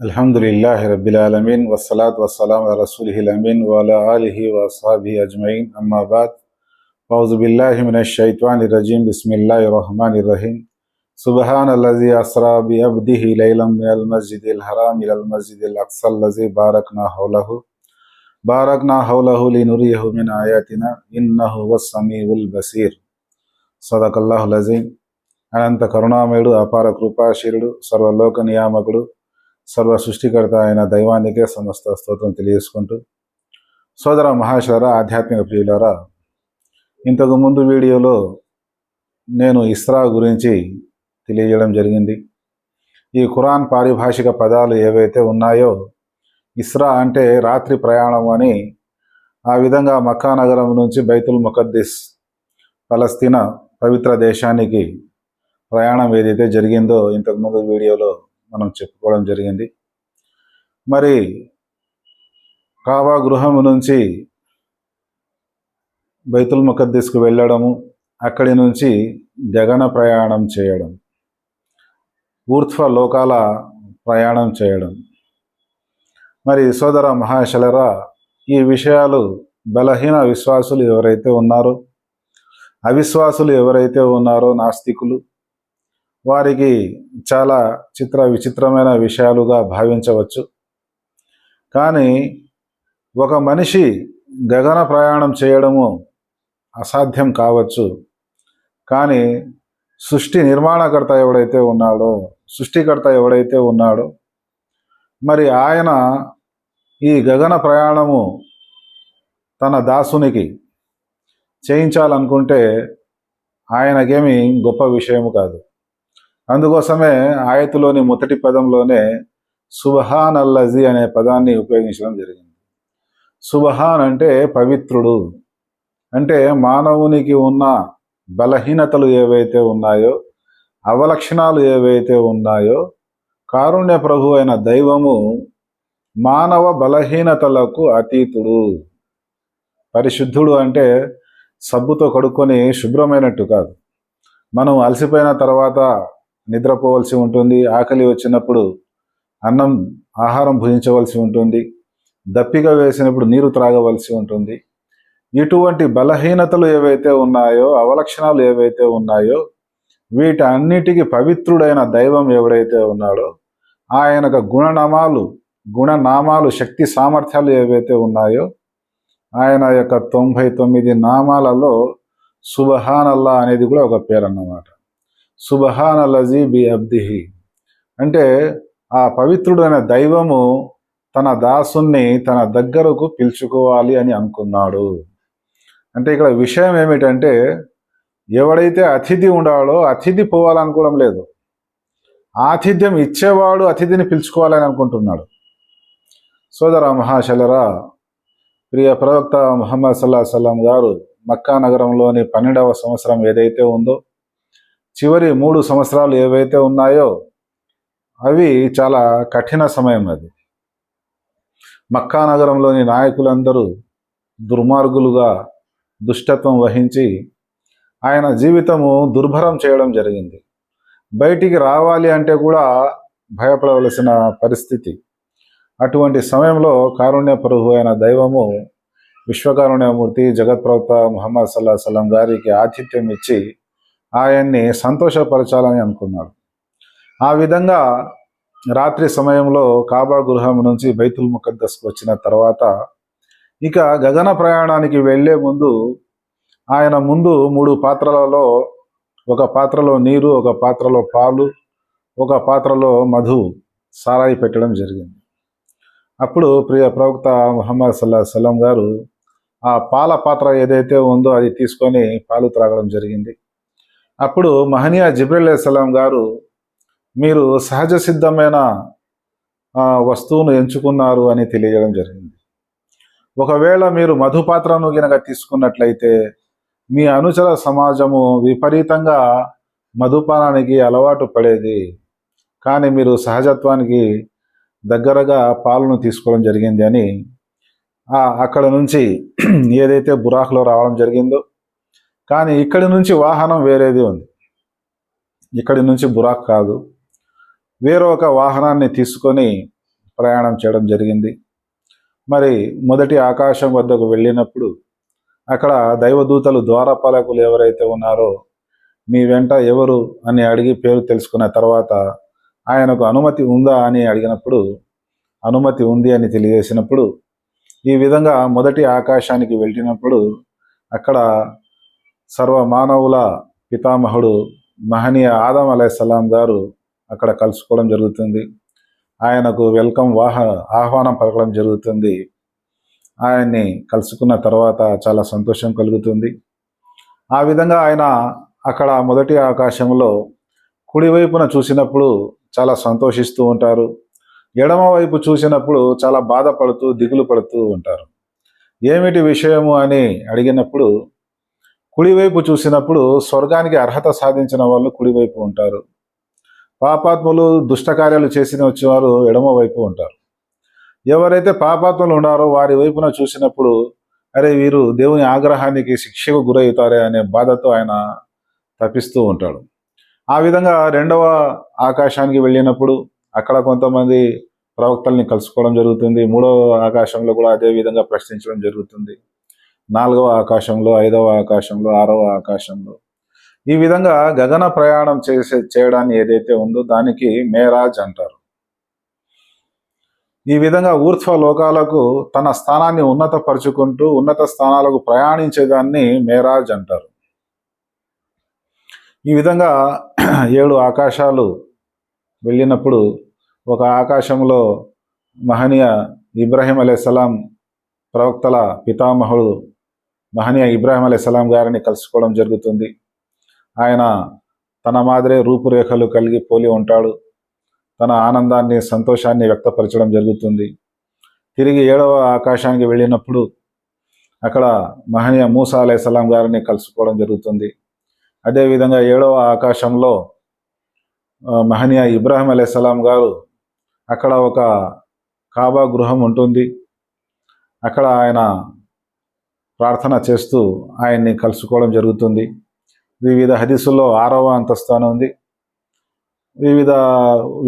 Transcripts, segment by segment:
আলহামদুলিল্লাহ রবিল আলমিন ওসালাদ ওসালাম রসুলহিল আমিন ওয়ালা আলহি ওয়াসাবি আজমাইন আম্মাবাদ ফাউজবিল্লাহ মিনাশাইতান রাজিম বিসমিল্লাহ রহমান রহিম সুবহান আল্লাজি আসরা বি আবদিহি লাইলাম মিনাল মসজিদিল হারাম ইলাল মসজিদিল আকসা আল্লাজি বারাকনা হাওলাহু বারাকনা হাওলাহু লিনুরিয়াহু মিন আয়াতিনা ইন্নাহু ওয়াস সামিউল বাসীর সদাকাল্লাহুল আযীম అనంత కరుణామయుడు అపార కృపాశీలుడు సర్వలోక నియామకుడు సర్వ సృష్టికర్త అయిన దైవానికే సమస్త స్తోత్రం తెలియజేసుకుంటూ సోదర మహాశర ఆధ్యాత్మిక ప్రియులారా ఇంతకు ముందు వీడియోలో నేను ఇస్రా గురించి తెలియజేయడం జరిగింది. ఈ ఖురాన్ పారిభాషిక పదాలు ఏవైతే ఉన్నాయో ఇస్రా అంటే రాత్రి ప్రయాణం అని ఆ విధంగా మక్కా నగరం నుంచి బైతుల్ ముకద్దీస్ పలస్తీనా పవిత్ర దేశానికి ప్రయాణం ఏదైతే జరిగిందో ఇంతకుముందు వీడియోలో మనం చెప్పుకోవడం జరిగింది. మరి కావా గృహం నుంచి బైతుల్ ముఖద్దీస్కు వెళ్ళడము అక్కడి నుంచి గగన ప్రయాణం చేయడం ఊర్ధ్వ లోకాల ప్రయాణం చేయడం. మరి సోదర మహాశలరా ఈ విషయాలు బలహీన విశ్వాసులు ఎవరైతే ఉన్నారో అవిశ్వాసులు ఎవరైతే ఉన్నారో నాస్తికులు వారికి చాలా చిత్ర విచిత్రమైన విషయాలుగా భావించవచ్చు. కానీ ఒక మనిషి గగన ప్రయాణం చేయడము అసాధ్యం కావచ్చు. కానీ సృష్టి నిర్మాణకర్త ఎవడైతే ఉన్నాడో సృష్టికర్త ఎవడైతే ఉన్నాడో మరి ఆయన ఈ గగన ప్రయాణము తన దాసునికి చేయించాలనుకుంటే ఆయనకేమి గొప్ప విషయము కాదు. అందుకోసమే ఆయతులోని మొదటి పదంలోనే సుబహాన్ అల్లజీ అనే పదాన్ని ఉపయోగించడం జరిగింది. సుబహాన్ అంటే పవిత్రుడు. అంటే మానవునికి ఉన్న బలహీనతలు ఏవైతే ఉన్నాయో అవలక్షణాలు ఏవైతే ఉన్నాయో కారుణ్య ప్రభు అయిన దైవము మానవ బలహీనతలకు అతీతుడు. పరిశుద్ధుడు అంటే సబ్బుతో కడుక్కొని శుభ్రమైనట్టు కాదు. మనం అలసిపోయిన తర్వాత నిద్రపోవలసి ఉంటుంది. ఆకలి వచ్చినప్పుడు అన్నం ఆహారం భుజించవలసి ఉంటుంది. దప్పిక వేసినప్పుడు నీరు త్రాగవలసి ఉంటుంది. ఇటువంటి బలహీనతలు ఏవైతే ఉన్నాయో అవలక్షణాలు ఏవైతే ఉన్నాయో వీటన్నిటికీ పవిత్రుడైన దైవం ఎవడైతే ఉన్నాడో ఆయనకు గుణనామాలు గుణనామాలు శక్తి సామర్థ్యాలు ఏవైతే ఉన్నాయో ఆయన యొక్క తొంభై తొమ్మిది నామాలలో సుబహానల్లా అనేది కూడా ఒక పేరు అన్నమాట సుబహాన్ అలజీ బి అబ్దిహి అంటే ఆ పవిత్రుడైన దైవము తన దాసుని తన దగ్గరకు పిలుచుకోవాలి అని అనుకున్నాడు. అంటే ఇక్కడ విషయం ఏమిటంటే ఎవడైతే అతిథి ఉండాడో అతిథి పోవాలనుకోవడం లేదు. ఆతిథ్యం ఇచ్చేవాడు అతిథిని పిలుచుకోవాలని అనుకుంటున్నాడు. సోదర మహాశలరా ప్రియ ప్రవక్త ముహమ్మద్ సల్లా సల్లం గారు మక్కా నగరంలోని పన్నెండవ సంవత్సరం ఏదైతే ఉందో చివరి మూడు సంవత్సరాలు ఏవైతే ఉన్నాయో అవి చాలా కఠిన సమయం అది. మక్కా నగరంలోని నాయకులందరూ దుర్మార్గులుగా దుష్టత్వం వహించి ఆయన జీవితము దుర్భరం చేయడం జరిగింది. బయటికి రావాలి అంటే కూడా భయపడవలసిన పరిస్థితి. అటువంటి సమయంలో కారుణ్య ప్రభు అయిన దైవము విశ్వకారుణ్యమూర్తి జగత్ప్రవక్త ముహమ్మద్ సల్లాహ సలం గారికి ఆతిథ్యం ఇచ్చి ఆయన్ని సంతోషపరచాలని అనుకున్నాడు. ఆ విధంగా రాత్రి సమయంలో కాబా గృహం నుంచి బైతుల్ ముఖద్దస్కు వచ్చిన తర్వాత ఇక గగన ప్రయాణానికి వెళ్ళే ముందు ఆయన ముందు మూడు పాత్రలలో ఒక పాత్రలో నీరు ఒక పాత్రలో పాలు ఒక పాత్రలో మధు సారాయి పెట్టడం జరిగింది. అప్పుడు ప్రియ ప్రవక్త ముహమ్మద్ సల్లా సలం గారు ఆ పాల పాత్ర ఏదైతే ఉందో అది తీసుకొని పాలు త్రాగడం జరిగింది. అప్పుడు మహనీయ జిబ్రల్ సలాం గారు మీరు సహజ సిద్ధమైన వస్తువును ఎంచుకున్నారు అని తెలియజేయడం జరిగింది. ఒకవేళ మీరు మధుపాత్రను గినక తీసుకున్నట్లయితే మీ అనుచర సమాజము విపరీతంగా మధుపానానికి అలవాటు పడేది. కానీ మీరు సహజత్వానికి దగ్గరగా పాలను తీసుకోవడం జరిగింది అని అక్కడ నుంచి ఏదైతే బురాక్లో రావడం జరిగిందో కానీ ఇక్కడి నుంచి వాహనం వేరేది ఉంది. ఇక్కడి నుంచి బురాక్ కాదు. వేరొక వాహనాన్ని తీసుకొని ప్రయాణం చేయడం జరిగింది. మరి మొదటి ఆకాశం వద్దకు వెళ్ళినప్పుడు అక్కడ దైవదూతలు ద్వారపాలకులు ఎవరైతే ఉన్నారో మీ వెంట ఎవరు అని అడిగి పేరు తెలుసుకున్న తర్వాత ఆయనకు అనుమతి ఉందా అని అడిగినప్పుడు అనుమతి ఉంది అని తెలియజేసినప్పుడు ఈ విధంగా మొదటి ఆకాశానికి వెళ్ళినప్పుడు అక్కడ సర్వ మానవుల పితామహుడు మహనీయ ఆదం అలైసలాం గారు అక్కడ కలుసుకోవడం జరుగుతుంది. ఆయనకు వెల్కమ్ వాహ ఆహ్వానం పలకడం జరుగుతుంది. ఆయన్ని కలుసుకున్న తర్వాత చాలా సంతోషం కలుగుతుంది. ఆ విధంగా ఆయన అక్కడ మొదటి ఆకాశంలో కుడివైపున చూసినప్పుడు చాలా సంతోషిస్తూ ఉంటారు. ఎడమ వైపు చూసినప్పుడు చాలా బాధపడుతూ దిగులు పడుతూ ఉంటారు. ఏమిటి విషయము అని అడిగినప్పుడు కుడివైపు చూసినప్పుడు స్వర్గానికి అర్హత సాధించిన వాళ్ళు కుడివైపు ఉంటారు. పాపాత్ములు దుష్టకార్యాలు చేసిన వచ్చేవారు ఎడమ వైపు ఉంటారు. ఎవరైతే పాపాత్ములు ఉన్నారో వారి వైపున చూసినప్పుడు అరే వీరు దేవుని ఆగ్రహానికి శిక్షకు గురవుతారే అనే బాధతో ఆయన తప్పిస్తూ ఉంటాడు. ఆ విధంగా రెండవ ఆకాశానికి వెళ్ళినప్పుడు అక్కడ కొంతమంది ప్రవక్తల్ని కలుసుకోవడం జరుగుతుంది. మూడవ ఆకాశంలో కూడా అదే విధంగా ప్రశ్నించడం జరుగుతుంది. నాలుగవ ఆకాశంలో ఐదవ ఆకాశంలో ఆరవ ఆకాశంలో. ఈ విధంగా గగన ప్రయాణం చేసే చేయడాన్ని ఏదైతే ఉందో దానికి మేరాజ్ అంటారు. ఈ విధంగా ఊర్ధ్వ లోకాలకు తన స్థానాన్ని ఉన్నతపరుచుకుంటూ ఉన్నత స్థానాలకు ప్రయాణించేదాన్ని మేరాజ్ అంటారు. ఈ విధంగా ఏడు ఆకాశాలు వెళ్ళినప్పుడు ఒక ఆకాశంలో మహనీయ ఇబ్రాహీం అలైహిస్సలాం ప్రవక్తల పితామహుడు మహనీయ ఇబ్రాహీం అలైహిస్సలాం గారిని కలుసుకోవడం జరుగుతుంది. ఆయన తన మాదిరే రూపురేఖలు కలిగి పోలి ఉంటాడు. తన ఆనందాన్ని సంతోషాన్ని వ్యక్తపరచడం జరుగుతుంది. తిరిగి ఏడవ ఆకాశానికి వెళ్ళినప్పుడు అక్కడ మహనీయ మూసా అలైహిస్సలాం గారిని కలుసుకోవడం జరుగుతుంది. అదేవిధంగా ఏడవ ఆకాశంలో మహనీయ ఇబ్రాహీం అలైహిస్సలాం గారు అక్కడ ఒక కాబా గృహం ఉంటుంది. అక్కడ ఆయన ప్రార్థన చేస్తూ ఆయన్ని కలుసుకోవడం జరుగుతుంది. వివిధ హదీసుల్లో ఆరవ అంతస్తు అని ఉంది. వివిధ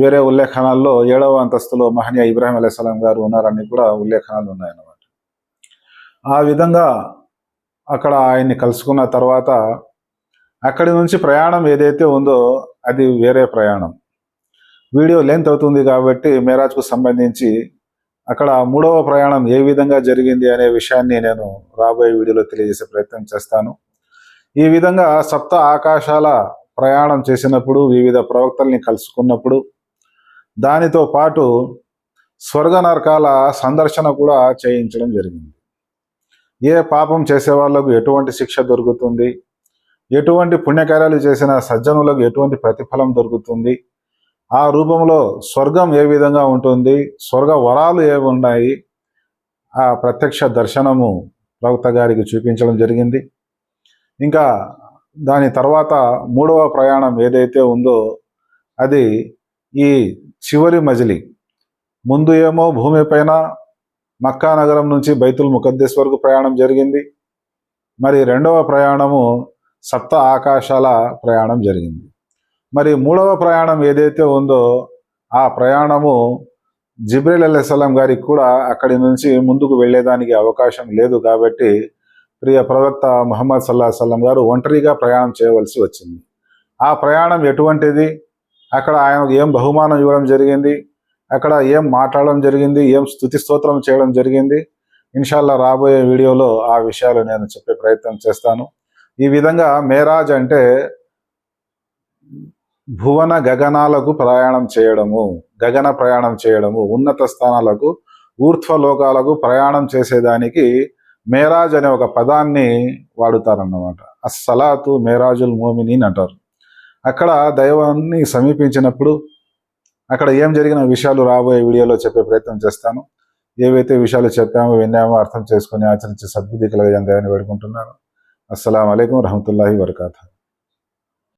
వేరే ఉల్లేఖనాల్లో ఏడవ అంతస్తులో మహనీయ ఇబ్రాహీం అలైస్లాం గారు ఉన్నారని కూడా ఉల్లేఖనాలు ఉన్నాయన్నమాట. ఆ విధంగా అక్కడ ఆయన్ని కలుసుకున్న తర్వాత అక్కడి నుంచి ప్రయాణం ఏదైతే ఉందో అది వేరే ప్రయాణం. వీడియో లెంత్ అవుతుంది కాబట్టి మేరాజ్కు సంబంధించి అక్కడ మూడవ ప్రయాణం ఏ విధంగా జరిగింది అనే విషయాన్ని నేను రాబోయే వీడియోలో తెలియజేసే ప్రయత్నం చేస్తాను. ఈ విధంగా సప్త ఆకాశాల ప్రయాణం చేసినప్పుడు వివిధ ప్రవక్తల్ని కలుసుకున్నప్పుడు దానితో పాటు స్వర్గ నరకాల సందర్శన కూడా చేయించడం జరిగింది. ఏ పాపం చేసే వాళ్ళకు ఎటువంటి శిక్ష దొరుకుతుంది? ఎటువంటి పుణ్యకార్యాలు చేసిన సజ్జనులకు ఎటువంటి ప్రతిఫలం దొరుకుతుంది? ఆ రూపంలో స్వర్గం ఏ విధంగా ఉంటుంది స్వర్గ వరాలు ఏవి ఉన్నాయి ఆ ప్రత్యక్ష దర్శనము ప్రవక్త గారికి చూపించడం జరిగింది. ఇంకా దాని తర్వాత మూడవ ప్రయాణం ఏదైతే ఉందో అది ఈ చివరి మజిలి. ముందు ఏమో భూమిపైన మక్కా నగరం నుంచి బైతుల్ ముఖద్దేశ్ వరకు ప్రయాణం జరిగింది. మరి రెండవ ప్రయాణము సప్త ఆకాశాల ప్రయాణం జరిగింది. మరి మూడవ ప్రయాణం ఏదైతే ఉందో ఆ ప్రయాణము జిబ్రీల్ అల్లాహం గారికి కూడా అక్కడి నుంచి ముందుకు వెళ్ళేదానికి అవకాశం లేదు కాబట్టి ప్రియ ప్రవక్త మహమ్మద్ సల్లా సల్లం గారు ఒంటరిగా ప్రయాణం చేయవలసి వచ్చింది. ఆ ప్రయాణం ఎటువంటిది? అక్కడ ఆయనకు ఏం బహుమానం ఇవ్వడం జరిగింది? అక్కడ ఏం మాట్లాడడం జరిగింది? ఏం స్థుతి స్తోత్రం చేయడం జరిగింది? ఇన్షాల్లా రాబోయే వీడియోలో ఆ విషయాలు నేను చెప్పే ప్రయత్నం చేస్తాను. ఈ విధంగా మేరాజ్ అంటే భువన గగనాలకు ప్రయాణం చేయడము గగన ప్రయాణం చేయడము ఉన్నత స్థానాలకు ఊర్ధ్వలోకాలకు ప్రయాణం చేసేదానికి మేరాజ్ అనే ఒక పదాన్ని వాడుతారన్నమాట. అస్సలాతు మేరాజుల్ మోమినీన్ అంటారు. అక్కడ దైవాన్ని సమీపించినప్పుడు అక్కడ ఏం జరిగిన విషయాలు రాబోయే వీడియోలో చెప్పే ప్రయత్నం చేస్తాను. ఏవైతే విషయాలు చెప్పామో విన్నామో అర్థం చేసుకొని ఆచరించి సద్బుద్ధి కలగజందాయని వేడుకుంటున్నాను. అస్సలం అయికం రహమతుల్లాహి వరకాతు